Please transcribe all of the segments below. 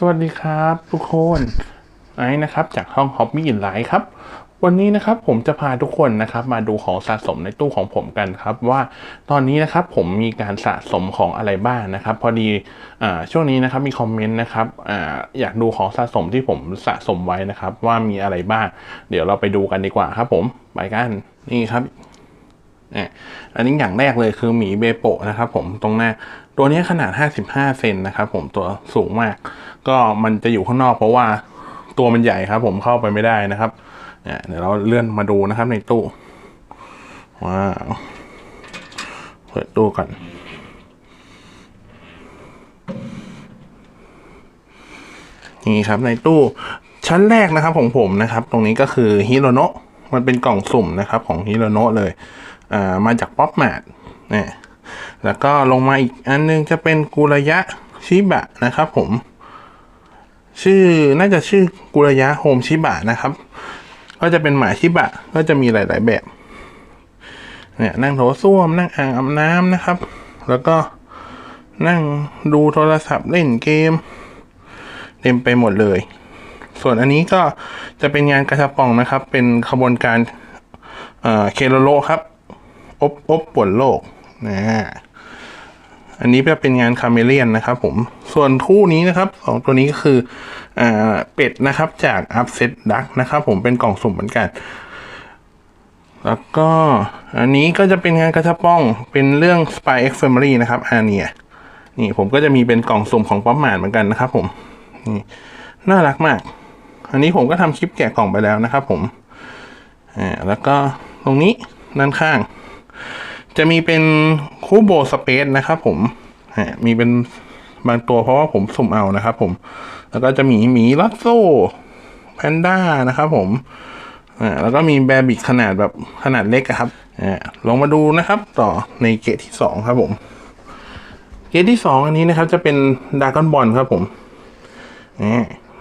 สวัสดีครับทุกคนไอ้นะครับ จากห้อง Hobby in Life ครับ วันนี้นะครับผมจะพาทุกคนนะครับ มาดูของสะสมในตู้ของผมกันครับ ว่าตอนนี้นะครับผมมีการสะสมของอะไรบ้างนะครับ พอดีอ่าช่วงนี้นะครับมีคอมเมนต์นะครับอ่าอยากดูของสะสมที่ผมสะสมไว้นะครับ ว่ามีอะไรบ้าง เดี๋ยวเราไปดูกันดีกว่าครับ ผมไปกันนี่ครับอันนี้อย่างแรกเลยคือหมีเบโปะนะครับ ผมตรงหน้า ตัวนี้ขนาด 55 เซนนะครับผมตัวสูงมาก ก็มันจะอยู่ข้างนอกเพราะว่าตัวมันใหญ่ครับ ผมเข้าไปไม่ได้นะครับเนี่ยเดี๋ยวเราเลื่อนมาดูนะครับในตู้ว้าวเปิดตู้ก่อนนี่ครับในตู้ชั้นแรกนะครับของผมนะครับ ตรงนี้ก็คือฮิโรโนะมันเป็นกล่องสุ่มนะครับของฮิโรโนะเลยอ่ามาจากป๊อปมาดเนี่ย แล้วก็ลงมาอีกอันนึงจะเป็นกุระยะชิบะนะครับผม ชื่อน่าจะชื่อกุระยะโฮมชิบะนะครับ ก็จะเป็นหมาชิบะก็จะมีหลาย ๆแบบ เนี่ยนั่งโถส้วมนั่งอ่างอาบน้ำนะครับ แล้วก็นั่งดูโทรศัพท์เล่นเกม เต็มไปหมดเลย ส่วนอันนี้ก็จะเป็นงานกระชับปองนะครับ เป็นขบวนการเอ่อเคโรโลครับ อบอบปวนโลก นะอันนี้จะเป็นงานคาเมเลียนนะครับผม ส่วนคู่นี้นะครับสองตัวนี้ก็คืออ่าเป็ดนะครับจาก Upset Duck นะครับผมเป็นกล่องสุ่มเหมือนกัน แล้วก็อันนี้ก็จะเป็นงานกระชับป้องเป็นเรื่อง Spy X Family นะครับอาเนียนี่ผมก็จะมีเป็นกล่องสุ่มของป๊อปหมาดเหมือนกันนะครับผมนี่น่ารักมาก อันนี้ผมก็ทำคลิปแกะกล่องไปแล้วนะครับผมอ่าแล้วก็ตรงนี้ด้านข้าง จะมีเป็นคูโบสเปซนะครับผมอ่ามีเป็นบางตัวเพราะว่าผมสุ่มเอานะครับผม แล้วก็จะมีหมีลัสโซแพนด้านะครับผมอ่าแล้วก็มีแบบิกขนาดแบบขนาดเล็กครับอ่าลองมาดูนะครับ ต่อในเกตที่สองครับผม เกตที่สองอันนี้นะครับ จะเป็นดากอนบอลครับผม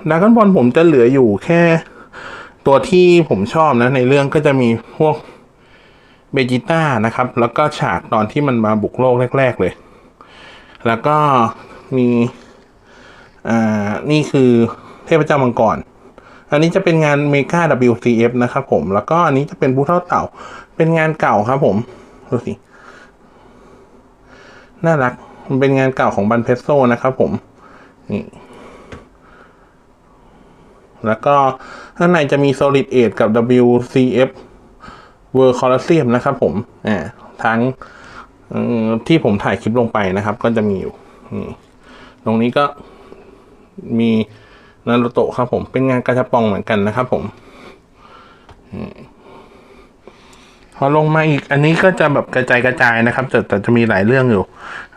ดากอนบอลผมจะเหลืออยู่แค่ตัวที่ผมชอบนะ ในเรื่องก็จะมีพวก เบจิต้านะครับ แล้วก็ฉากตอนที่มันมาบุกโลกแรก ๆ เลย แล้วก็มีอ่านี่คือเทพเจ้ามังกร อันนี้จะเป็นงานเมกา WCF นะครับผม แล้วก็อันนี้จะเป็นผู้เท่าเต่า เป็นงานเก่าครับผมดูสิ น่ารัก มันเป็นงานเก่าของบันเพสโซนะครับผม นี่แล้วก็ข้างในจะมี Solid 8กับ WCF World Colosseum นะครับผมอ่าทั้งที่ผมถ่ายคลิปลงไปนะครับ ก็จะมีอยู่ตรงนี้ก็มีนารูโตะครับผมเป็นงานกระชับปองเหมือนกันนะครับผมพอลงมาอีก อันนี้ก็จะแบบกระจายกระจายนะครับ แต่แต่จะมีหลายเรื่องอยู่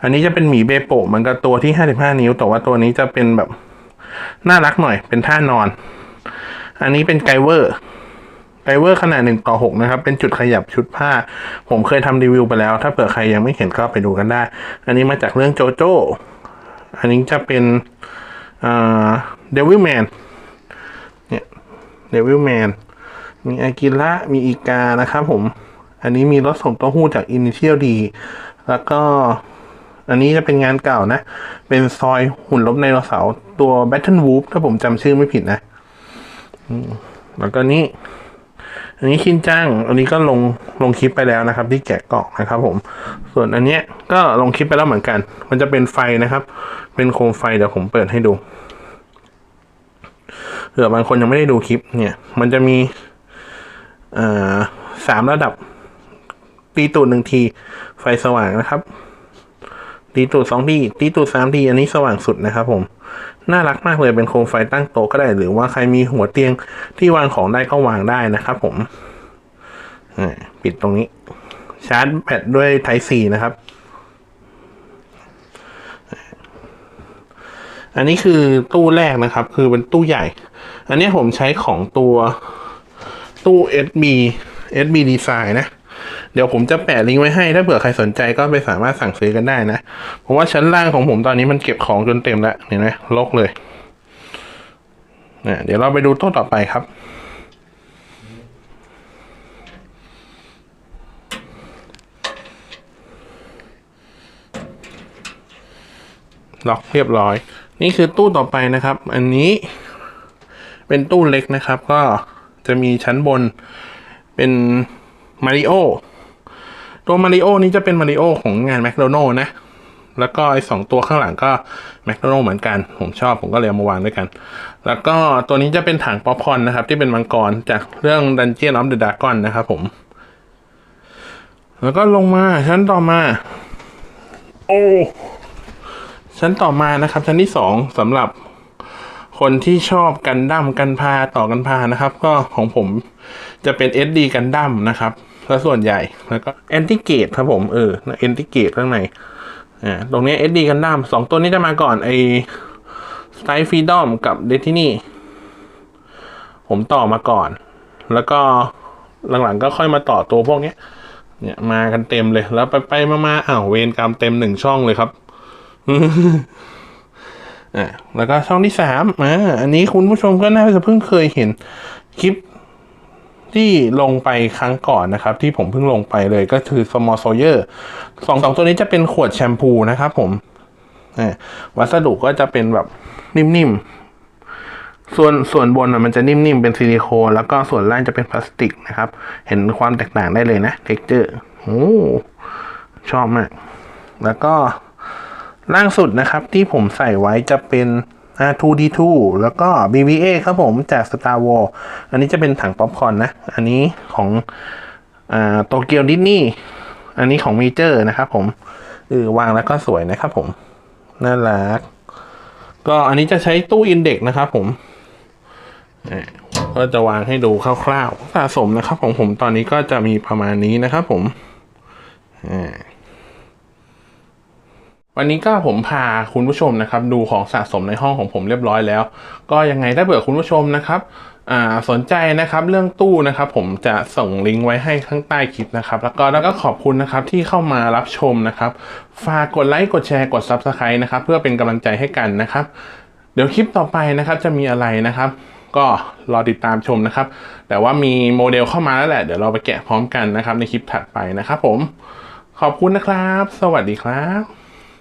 อันนี้จะเป็นหมีเบโปะเหมันกับตัวที่ห้าสิบห้านิ้ว แต่ว่าตัวนี้จะเป็นแบบ น่ารักหน่อย เป็นท่านอน อันนี้เป็นไกเวอร์ ไกเวอร์ขนาดหนึ่งต่อหกนะครับ เป็นจุดขยับชุดผ้า ผมเคยทำรีวิวไปแล้ว ถ้าเผื่อใครยังไม่เห็นก็ไปดูกันได้ อันนี้มาจากเรื่องโจโจ้ อันนี้จะเป็นเดวิลแมนเนี่ยเดวิลแมนมีอากิระมีอีกานะครับผม อันนี้มีรถส่งเต้าหู้จาก Initial D แล้วก็อันนี้จะเป็นงานเก่านะ เป็นซอยหุ่นลบไดโนเสาร์ตัว Battle Wolf ถ้าผมจำชื่อไม่ผิดนะ แล้วก็นี่ อันนี้คินจังอันนี้ก็ลงลงคลิปไปแล้วนะครับ ที่แกะกล่องนะครับผม ส่วนอันเนี้ยก็ลงคลิปไปแล้วเหมือนกัน มันจะเป็นไฟนะครับ เป็นโคมไฟเดี๋ยวผมเปิดให้ดูเผื่อบางคนยังไม่ได้ดูคลิปเนี่ย มันจะมีอ่าสามระดับตีตูดหนึ่งที ไฟสว่างนะครับ ตีตูดสองทีตีตูดสามทีอันนี้สว่างสุดนะครับผม น่ารักมากเลยเป็นโคมไฟตั้งโต๊ะก็ได้ หรือว่าใครมีหัวเตียงที่วางของได้ก็วางได้นะครับผมปิดตรงนี้ ชาร์จแบตด้วย Type C นะครับ อันนี้คือตู้แรกนะครับ คือเป็นตู้ใหญ่ อันนี้ผมใช้ของตัวตู้ SB SB Design นะ เดี๋ยวผมจะแปะลิงก์ไว้ให้ ถ้าเผื่อใครสนใจก็ไปสามารถสั่งซื้อกันได้นะ เพราะว่าชั้นล่างของผมตอนนี้มันเก็บของจนเต็มแล้วเห็นไหมลกเลยนะเดี๋ยวเราไปดูตู้ต่อไปครับล็อกเรียบร้อย นี่คือตู้ต่อไปนะครับ อันนี้เป็นตู้เล็กนะครับ ก็จะมีชั้นบนเป็นมาริโอ ตัวมาริโอนี้จะเป็นมาริโอของงานแมคโดนัลล์นะ แล้วก็ไอ้สองตัวข้างหลังก็แมคโดนัลล์เหมือนกัน ผมชอบผมก็เลยเอามาวางด้วยกัน แล้วก็ตัวนี้จะเป็นถังป๊อปคอร์นนะครับ ที่เป็นมังกรจากเรื่อง Dungeon of the Dragon นะครับผม แล้วก็ลงมาชั้นต่อมา โอ้ชั้นต่อมานะครับ ชั้นที่สองสำหรับคนที่ชอบกันดั้มกันพาต่อกันพานะครับ ก็ของผมจะเป็น SD กันดั้มนะครับ แล้วส่วนใหญ่ แล้วก็แอนติเกตครับผมเออแอนติเกตข้างในอ่าตรงนี้ SD กันดั้มสองตัวนี้จะมาก่อนไอสไตล์ฟรีดอมกับเดทินี่ผมต่อมาก่อน แล้วก็หลังๆก็ค่อยมาต่อตัวพวกนี้เนี่ยมากันเต็มเลย แล้วไปไปๆมาๆอ้าวเวรกรรมเต็มหนึ่งช่องเลยครับอ่าแล้วก็ช่องที่สามอ่าอันนี้คุณผู้ชมก็น่าจะเพิ่งเคยเห็นคลิป ที่ลงไปครั้งก่อนนะครับ ที่ผมเพิ่งลงไปเลยก็คือ small sawyer สองสองตัวนี้จะเป็นขวดแชมพูนะครับผมวัสดุก็จะเป็นแบบนิ่มๆ ส่วนส่วนบนมันจะนิ่มๆ เป็นซิลิโคนแล้วก็ส่วนล่างจะเป็นพลาสติกนะครับ เห็นความแตกต่างได้เลยนะเท็กเจอร์โอ้ชอบมาก แล้วก็ล่างสุดนะครับ ที่ผมใส่ไว้จะเป็น R2D2 แล้วก็ BBA ครับผมจาก Star Wars อันนี้จะเป็นถังป๊อปคอร์นนะ อันนี้ของโตเกียวดิสนีย์อันนี้ของเมเจอร์นะครับผมเออวางแล้วก็สวยนะครับผม น่ารัก ก็อันนี้จะใช้ตู้อินเด็กนะครับผมก็จะวางให้ดูคร่าวๆสะสมนะครับของผมตอนนี้ก็จะมีประมาณนี้นะครับผมอ่า วันนี้ก็ผมพาคุณผู้ชมนะครับดูของสะสมในห้องของผมเรียบร้อยแล้ว ก็ยังไงถ้าเผื่อคุณผู้ชมนะครับสนใจนะครับเรื่องตู้นะครับผมจะส่งลิงก์ไว้ให้ข้างใต้คลิปนะครับแล้วก็แล้วก็ขอบคุณนะครับที่เข้ามารับชมนะครับฝากกดไลค์กดแชร์กด Subscribe นะครับเพื่อเป็นกำลังใจให้กันนะครับ เดี๋ยวคลิปต่อไปนะครับจะมีอะไรนะครับ ก็รอติดตามชมนะครับ แต่ว่ามีโมเดลเข้ามาแล้วแหละ เดี๋ยวเราไปแกะพร้อมกันนะครับในคลิปถัดไปนะครับผมขอบคุณนะครับ สวัสดีครับ